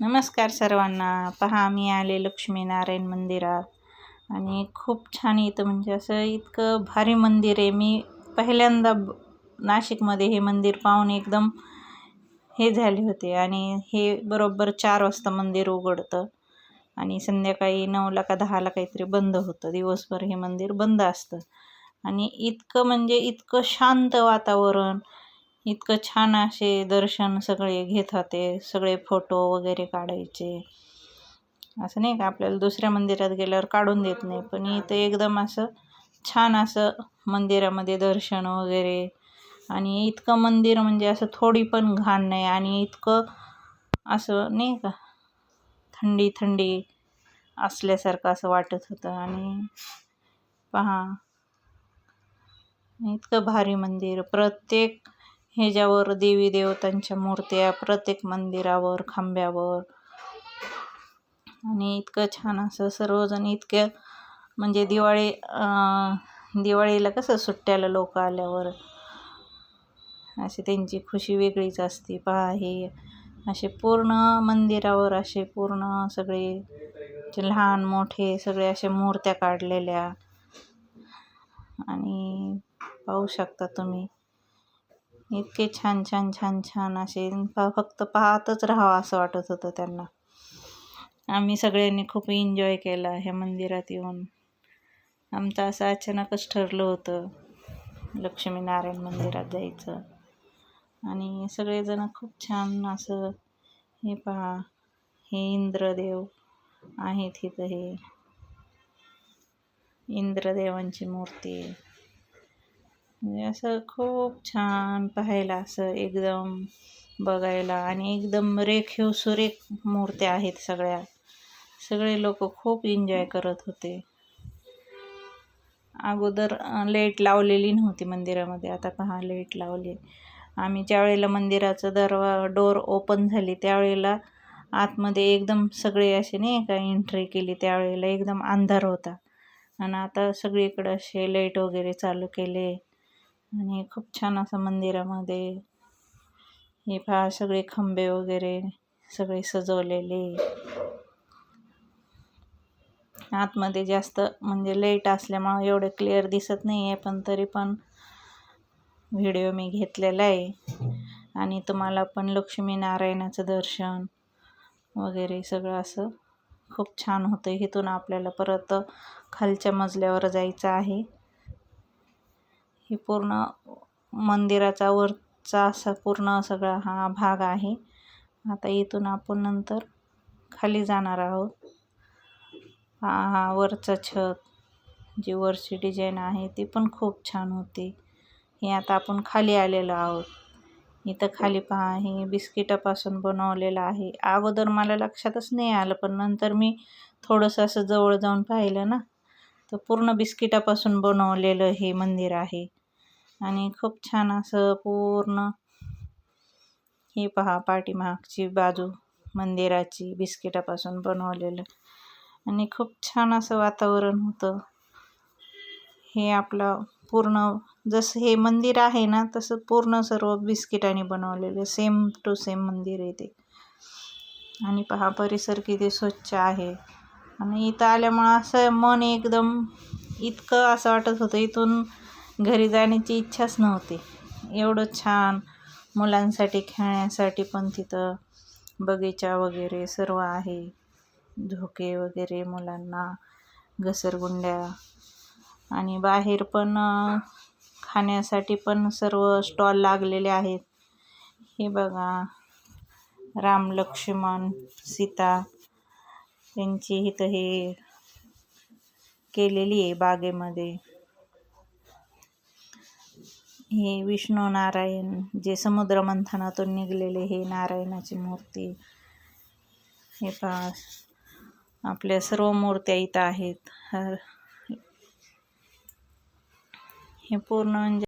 नमस्कार सर्वांना. पहा मी आले लक्ष्मीनारायण मंदिरात. आणि खूप छान इथं म्हणजे असं इतकं भारी मंदिर आहे. मी पहिल्यांदा नाशिकमध्ये हे मंदिर पाहून एकदम हे झाले होते. आणि हे बरोबर चार वाजता मंदिर उघडतं. आणि संध्याकाळी नऊला का दहाला काहीतरी बंद होतं. दिवसभर हे मंदिर बंद असतं. आणि इतकं म्हणजे इतकं शांत वातावरण. इतकं छान असे दर्शन सगळे घेत होते सगळे फोटो वगैरे काढायचे. असं नाही का आपल्याला दुसऱ्या मंदिरात गेल्यावर काढून देत नाही पण इथं एकदम असं छान असं मंदिरामध्ये दर्शन वगैरे. आणि इतकं मंदिर म्हणजे असं थोडी पण घाण नाही आणि इतकं असं नाही का थंडी थंडी असल्यासारखं असं वाटत होतं. आणि पहा इतकं भारी मंदिर प्रत्येक ह्याच्यावर देवी देवतांच्या मूर्त्या प्रत्येक मंदिरावर खांब्यावर. आणि इतकं छान असं सर्वजण इतक्या म्हणजे दिवाळी दिवाळीला कसं सुट्ट्याला लोक आल्यावर अशी त्यांची खुशी वेगळीच असते. पहा हे असे पूर्ण मंदिरावर असे पूर्ण सगळे लहान मोठे सगळे असे मूर्त्या काढलेल्या. आणि पाहू शकता तुम्ही. इतके छान छान छान छान असे फक्त पाहतच राहावं असं वाटत होतं त्यांना. आम्ही सगळ्यांनी खूप एन्जॉय केला ह्या मंदिरात येऊन. आमचं असं अचानकच ठरलं होतं लक्ष्मीनारायण मंदिरात जायचं. आणि सगळेजण खूप छान असं हे पहा हे इंद्रदेव आहेत इथं हे. इंद्रदेवांची मूर्ती. म्हणजे असं खूप छान पाहायला असं एकदम बघायला. आणि एकदम रेखीव सुरेख मूर्त्या आहेत सगळ्या. सगळे लोक खूप एन्जॉय करत होते. अगोदर लेट लावलेली नव्हती मंदिरामध्ये. आता पहा लेट लावली. आम्ही ज्यावेळेला मंदिराचं दरवा डोर ओपन झाली त्यावेळेला आतमध्ये एकदम सगळे असे नाही का एंट्री केली त्यावेळेला एकदम अंधार होता. आणि आता सगळीकडं असे लाइट वगैरे चालू केले. आणि खूप छान असं मंदिरामध्ये हे पहा सगळे खंबे वगैरे सगळे सजवलेले. आतमध्ये जास्त म्हणजे लाइट असल्यामुळं एवढं क्लिअर दिसत नाही आहे पण तरी पण व्हिडिओ मी घेतलेला आहे. आणि तुम्हाला पण लक्ष्मीनारायणाचं दर्शन वगैरे सगळं असं खूप छान होतं. इथून आपल्याला परत खालच्या मजल्यावर जायचं आहे. ही पूर्ण मंदिराचा वरचा असा पूर्ण सगळा हा भाग आहे. आता इथून आपण नंतर खाली जाणार आहोत. हा हा वरचं छत जी वरची डिझाईन आहे ती पण खूप छान होती. हे आता आपण खाली आलेलो आहोत. इथं खाली पहा हे बिस्किटापासून बनवलेलं आहे. अगोदर मला लक्षातच नाही आलं पण नंतर मी थोडंसं असं जवळ जाऊन पाहिलं ना तर पूर्ण बिस्किटापासून बनवलेलं हे मंदिर आहे. आणि खूप छान असं पूर्ण हे पहा पाठीमागची बाजू मंदिराची बिस्किटापासून बनवलेलं. आणि खूप छान असं वातावरण होतं. हे आपलं पूर्ण जसं हे मंदिर आहे ना तसं पूर्ण सर्व बिस्किटाने बनवलेलं. सेम टू सेम मंदिर आहे ते. आणि पहा परिसर किती स्वच्छ आहे. आणि इथं आल्यामुळं असं मन एकदम इतकं असं वाटत होतं. इथून घरी जाण्याची इच्छाच नव्हती. एवढं छान मुलांसाठी खेळण्यासाठी पण तिथं बगीचा वगैरे सर्व आहे. झोके वगैरे मुलांना घसरगुंड्या आणि बाहेर पण खाण्यासाठी पण सर्व स्टॉल लागलेले आहेत. हे बघा. राम लक्ष्मण सीता त्यांची इथं हे केलेली आहे बागेमध्ये. हे विष्णू नारायण जे समुद्र मंथनातून निघलेले हे नारायणाची मूर्ती. हे पहा आपल्या सर्व मूर्त्या इथं आहेत. हर हे पूर्ण म्हणजे